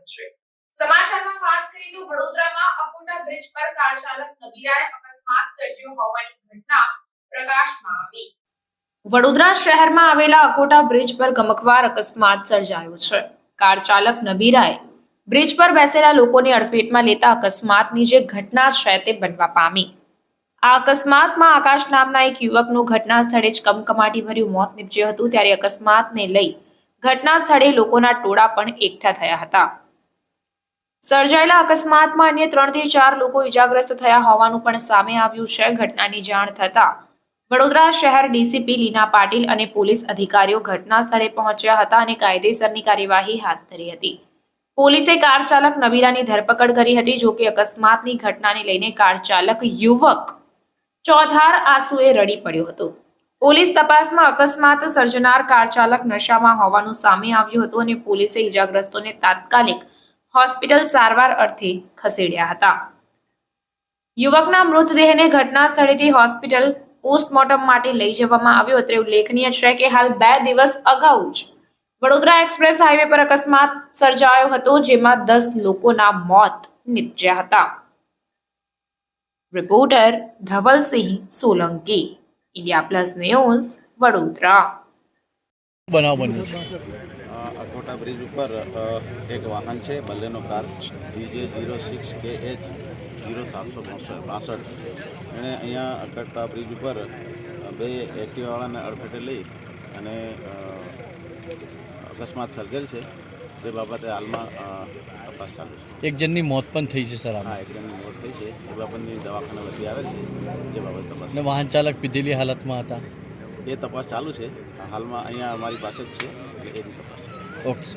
આવ્યો સમાચારમાં વાત કરીએ તો વડોદરામાં અકોટા બ્રિજ પર કાર ચાલક નબીરાએ અકસ્માત સર્જ્યો હોવાની ઘટના પ્રકાશમાં આવી. વડોદરા શહેરમાં આવેલા અકોટા બ્રિજ પર ગમકવાર અકસ્માત સર્જાયો છે. કાર ચાલક નબીરાએ બ્રિજ પર બેસેલા લોકોને અડફેટમાં લેતા અકસ્માતની જે ઘટના છે તે બનવા પામી. આ અકસ્માતમાં આકાશ નામના એક યુવકનું ઘટના સ્થળે જ કમકમાટી ભર્યું મોત નીપજ્યું હતું. ત્યારે અકસ્માતને લઈ ઘટના સ્થળે લોકોના ટોળા પણ એકઠા થયા હતા. સર્જાયેલા અકસ્માતમાં અન્ય ત્રણથી ચાર લોકો ઇજાગ્રસ્ત થયા હોવાનું પણ સામે આવ્યું છે. ઘટનાની જાણ થતાં વડોદરા શહેર ડીસીપી લીના પાટીલ અને પોલીસ અધિકારીઓ ઘટના સ્થળે પહોંચ્યા હતા અને કાયદેસરની કાર્યવાહી હાથ ધરી હતી. પોલીસે કાર ચાલક નબીરાની ધરપકડ કરી હતી, જો કે અકસ્માતની ઘટનાને લઈને કાર ચાલક યુવક ચોધાર આંસુએ રડી પડ્યો હતો. પોલીસ તપાસમાં અકસ્માત સર્જનાર કાર ચાલક નશામાં હોવાનું સામે આવ્યું હતું અને પોલીસે ઇજાગ્રસ્તોને તાત્કાલિક હોસ્પિટલ સારવાર અર્થે ખસેડ્યા હતા. યુવકના મૃતદેહને ઘટના સ્થળેથી હોસ્પિટલ પોસ્ટમોર્ટમ માટે લઈ જવામાં આવ્યો અત્રે ઉલ્લેખનીય છે કે હાલ બે દિવસ અગાઉ જ વડોદરા એક્સપ્રેસ હાઈવે પર અકસ્માત સર્જાયો હતો, જેમાં દસ લોકોના મોત નીપજ્યા હતા. Reporter Dhavalsinh Solanki, India plus news Vadodara. બનાવ બન્યો છે. અ, બ્રિજ ઉપર એક વાહન છે Baleno car DJ zero six K H zero સાતસો બાસઠ એણે અહીંયા અકોટા બ્રિજ ઉપર બે એક્ટિવાવાળાને અડફેટે લઈ અને અકસ્માત સર્જેલ છે. તે બાબતે હાલમાં તપાસ ચાલુ છે. એક જણની મોત પણ થઈ છે સર હા એક જણની મોત થઈ છે. એ બાબતની દવાખાના વધી આવેલ છે જે બાબત તપાસ અને વાહન ચાલક પીધેલી હાલતમાં હતા? એ તપાસ ચાલુ છે. હાલમાં અહીંયા અમારી પાસે જ છે. Oktus.